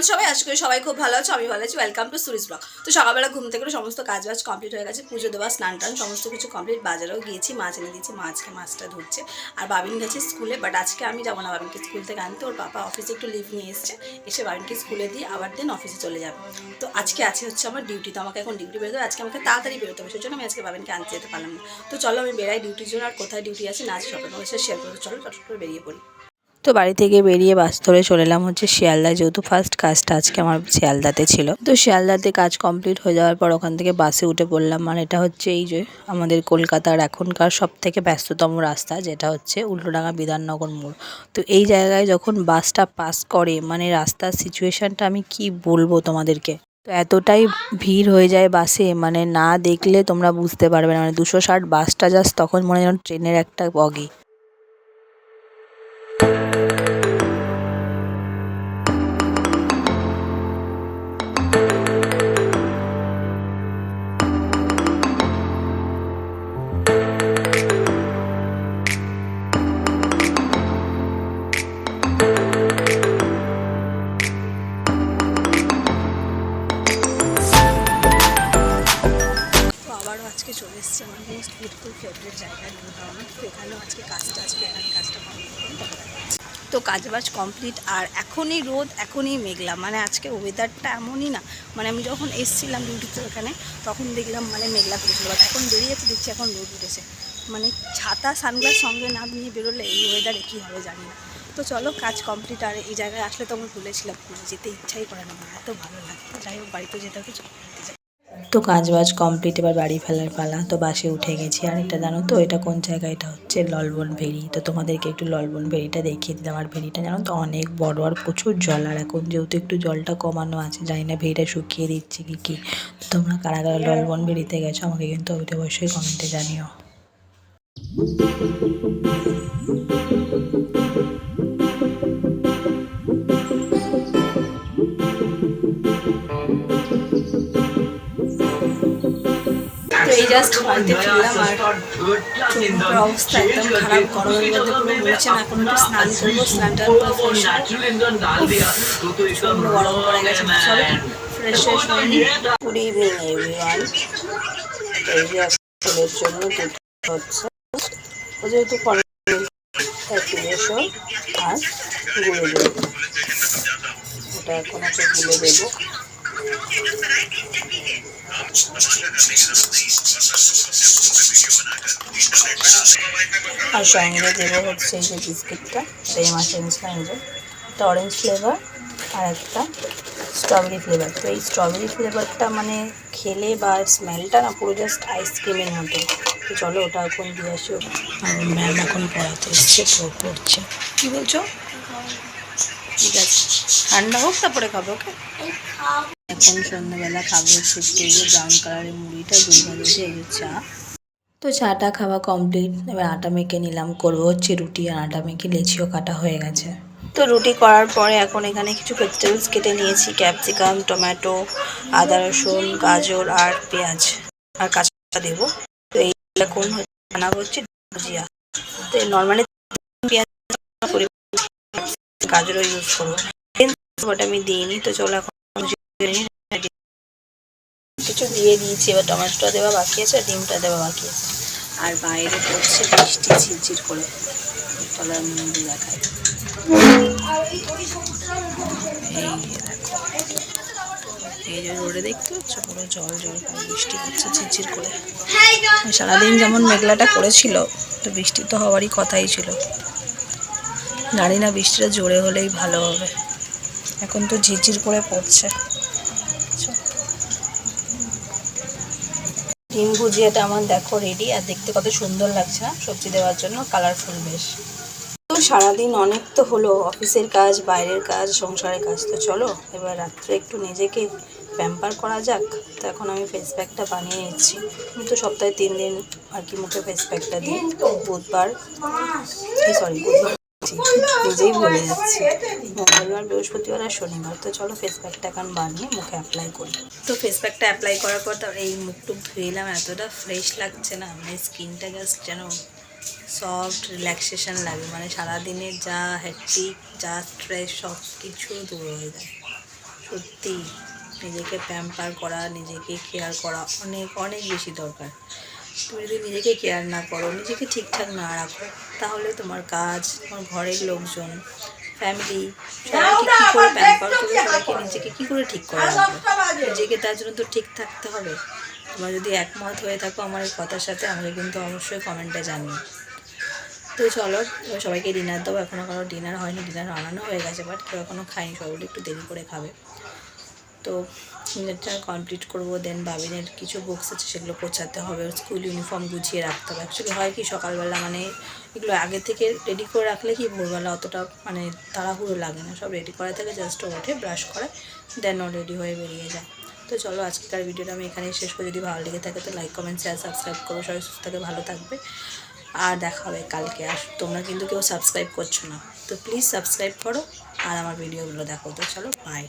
কেমন সবাই? আশা করি সবাই খুব ভালো আছো আমি ভালো আছি। ওয়েলকাম টু সুরিজ ব্লগ তো সকালবেলা ঘুম থেকে সমস্ত কাজ বাজ কমপ্লিট হয়ে গেছে, পুজো দেওয়া, স্নান টান সমস্ত কিছু কমপ্লিট বাজারেও গিয়েছি, মাছ এনে দিয়েছি মাছকে মাছটা ধরছে। আর বাবিন গেছে স্কুলে বাট আজকে আমি যাব না বাবিনকে স্কুল থেকে আনতে। ওর পাপা অফিসে একটু লিভ নিয়ে এসছে। এসে বাবিনকে স্কুলে দিয়ে আবার দেন অফিসে চলে যাবে। তো আজকে আছে হচ্ছে আমার ডিউটি তো আমাকে এখন ডিউটি বেরোতে আজকে আমাকে তাড়াতাড়ি বেরোতে হবে সেই জন্য আমি আজকে বাবিনকে আনতে যেতে পারলাম না। তো চলো আমি বেরাই ডিউটির জন্য আর কোথায় ডিউটি আছে না আছে সব শেয়ার করব। চলো, চট করে বেরিয়ে পড়ি। তো বাড়ি থেকে বেরিয়ে বাস ধরে চলে এলাম হচ্ছে শিয়ালদা যেহেতু ফার্স্ট কাজটা আজকে আমার শিয়ালদাতে ছিল। তো শিয়ালদাতে কাজ কমপ্লিট হয়ে যাওয়ার পর ওখান থেকে বাসে উঠে পড়লাম। আর এটা হচ্ছে এই যে আমাদের কলকাতার এখনকার সব থেকে ব্যস্ততম রাস্তা, যেটা হচ্ছে উল্টোডাঙ্গা বিধাননগর মোড়। তো এই জায়গায় যখন বাসটা পাস করে মানে রাস্তার সিচুয়েশনটা আমি কি বলব তোমাদেরকে? তো এতটাই ভিড় হয়ে যায় বাসে মানে না দেখলে তোমরা বুঝতে পারবে না। মানে দুশো ষাট বাসটা জাস্ট তখন মনে যেন ট্রেনের একটা বগি। আজকে চলে এসেছে আমার মোস্ট বিউটিফুল ফেভারিট জায়গা নিউ টাউনে তো এখানেও আজকে কাজটা, আজকে এখানে কাজটা তো কাজবাজ কমপ্লিট আর এখনই রোদ, এখনই মেঘলা। মানে আজকে ওয়েদারটা এমনই না। মানে আমি যখন এসছিলাম ডিউটিতে ওখানে, তখন দেখলাম মানে মেঘলা করেছিল বাট এখন বেরিয়েছে, দেখছি এখন রোদ উঠেছে। মানে ছাতা, সানগ্লাস সঙ্গে না নিয়ে বেরোলে এই ওয়েদারে কী হবে জানি না। তো চলো, কাজ কমপ্লিট আর এই জায়গায় আসলে তো আমি ভুলেছিলাম যেতে ইচ্ছাই করে না। আমার এত ভালো লাগে। যাই হোক, বাড়িতে যেতে হবে। তো কাজ বাজ কমপ্লিট এবার বাড়ি ফেলার পালা, তো বাসে উঠে গেছি। আর এটা জানো তো, এটা কোন জায়গা এটা হচ্ছে ললবন ভেরি তো তোমাদেরকে একটু ললবন ভেরিটা দেখিয়ে দিলাম। আর ভেরিটা জানো তো অনেক বড়, আর প্রচুর জল। আর এখন যেহেতু একটু জলটা কমানো আছে, জানি না ভেরিটা শুকিয়ে দিচ্ছে কি কি। তোমরা কারা কারা ললবন ভেরিতে গেছো, আমাকে কিন্তু অবশ্যই কমেন্টে জানিও। জাস্ট বাড়িতে ফিরলাম আর চোখের অবস্থা একদম খারাপ, গরমের মধ্যে পুরো বলছে না এখন একটু স্নান করব স্নানটা পুরো গরম পড়ে গেছে। চলো ফ্রেশ ফ্রেশ হয়নি গুড ইভিনিং এভরিওয়ান এই যে ছেলের জন্য হচ্ছে ও যেহেতু পরে আর গুঁড়ো দেবো। ওটা এখন ওকে গুলে দেবো। আর সঙ্গে দেবো হচ্ছে এই যে বিস্কিটটা এই এনেছিলাম এই একটা অরেঞ্জ ফ্লেভার আর একটা স্ট্রবেরি ফ্লেভার তো এই স্ট্রবেরি ফ্লেভারটা মানে খেলে বা স্মেলটা না পুরো জাস্ট আইসক্রিমের মতো। তো চলো ওটা এখন দিয়ে আসি। ম্যাম এখন পড়াতে এসছে পড়ছে। কী বলছো? ঠিক আছে। ঠান্ডা হোক তারপরে খাব ওকে এখন সন্ধ্যাবেলা খাব হচ্ছে যে ব্রাউন কালারের মুড়িটা দুই যে চা। তো চাটা খাওয়া কমপ্লিট এবার আটা মেখে নিলাম, করব হচ্ছে রুটি আর আটা মেখে লেচিও কাটা হয়ে গেছে। তো রুটি করার পরে এখন এখানে কিছু ভেজিটেবলস কেটে নিয়েছি ক্যাপসিকাম টমেটো আদা রসুন, গাজর আর পেঁয়াজ আর কাঁচা দেবো। তো এই এখন বানাবো হচ্ছে ভুজিয়া। তো নর্মালি পেঁয়াজ, গাজরও ইউজ করব। ওটা আমি দিইনি, তো চলো এখন। কিছু দিয়ে দিয়েছি, এবার টমেটোটা দেওয়া বাকি আছে আর ডিমটা দেওয়া বাকি আছে। আর বাইরে পড়ছে বৃষ্টি ঝিরঝির করে। আমি মুড়ি দেখাই এই যে রোডে দেখতে পাচ্ছ? পুরো জল জল করে বৃষ্টি হচ্ছে ঝিরঝির করে। সারাদিন যেমন মেঘলাটা করেছিল, তো বৃষ্টি তো হওয়ারই কথাই ছিল। জানি না বৃষ্টিটা জোরে হলেই ভালো হবে। এখন তো ঝিরঝির করে পড়ছে। ডিম ভুজিয়াটা আমার দেখো রেডি আর দেখতে কত সুন্দর লাগছে না? সবজি দেওয়ার জন্য কালারফুল বেশ। তো সারাদিন অনেক তো হলো, অফিসের কাজ, বাইরের কাজ, সংসারের কাজ। তো চলো, এবার রাত্রে একটু নিজেকে প্যাম্পার করা যাক। তো এখন আমি ফেস প্যাকটা বানিয়ে নিচ্ছি। আমি তো সপ্তাহে তিন দিন আর কি মুখে ফেস প্যাকটা দিই। বুধবার। সরি বুধবার। চলো এখন বানিয়ে মুখে অ্যাপ্লাই তো অ্যাপ্লাই করার পর এই এতটা ফ্রেশ লাগছে না। মানে স্কিনটা যেন রিল্যাক্সেশন লাগে। মানে সারাদিনের যা হ্যাকটিক যা স্ট্রেস সব কিছু দূর হয়ে যায়। সত্যি, নিজেকে প্যাম্পার করা, নিজেকে কেয়ার করা অনেক অনেক বেশি দরকার। তুমি যদি নিজেকে কেয়ার না করো, নিজেকে ঠিকঠাক না রাখো তাহলে তোমার কাজ তোমার ঘরের লোকজন ফ্যামিলি সবাইকে কী করে প্যাম্পার করবে? সবাইকে নিজেকে কী করে ঠিক করে রাখবে নিজেকে তার জন্য তো ঠিক থাকতে হবে। তোমরা যদি একমত হয়ে থাকো আমার এই কথার সাথে আমাকে কিন্তু অবশ্যই কমেন্টে জানিও। তো চলো সবাইকে ডিনার দেবো এখনও কারও ডিনার হয়নি ডিনার বানানো হয়ে গেছে বাট কেউ এখনও খাইনি সবাই একটু দেরি করে খাবে। তো ডিনারটা কমপ্লিট করব দেন বাবিনের কিছু বুকস আছে সেগুলো গোছাতে হবে। স্কুল ইউনিফর্ম গুছিয়ে রাখতে হবে। অ্যাকচুয়ালি হয় কি, সকালবেলা মানে এগুলো আগে থেকে রেডি করে রাখলে কি ভোরবেলা অতটা মানে তাড়াহুড়ো লাগে না। সব রেডি করা থেকে জাস্ট ওঠে ব্রাশ করে দেন ও রেডি হয়ে বেরিয়ে যায়। তো চলো আজকের ভিডিওটা আমি এখানেই শেষ করে। যদি ভালো লেগে থাকে তো লাইক কমেন্ট শেয়ার সাবস্ক্রাইব করো। সবাই সুস্থ থাকে, ভালো থাকবে। আর দেখা হবে কালকে। আর তোমরা কিন্তু কেউ সাবস্ক্রাইব করছ না। তো প্লিজ সাবস্ক্রাইব করো। আর আমার ভিডিওগুলো দেখো। তো চলো বাই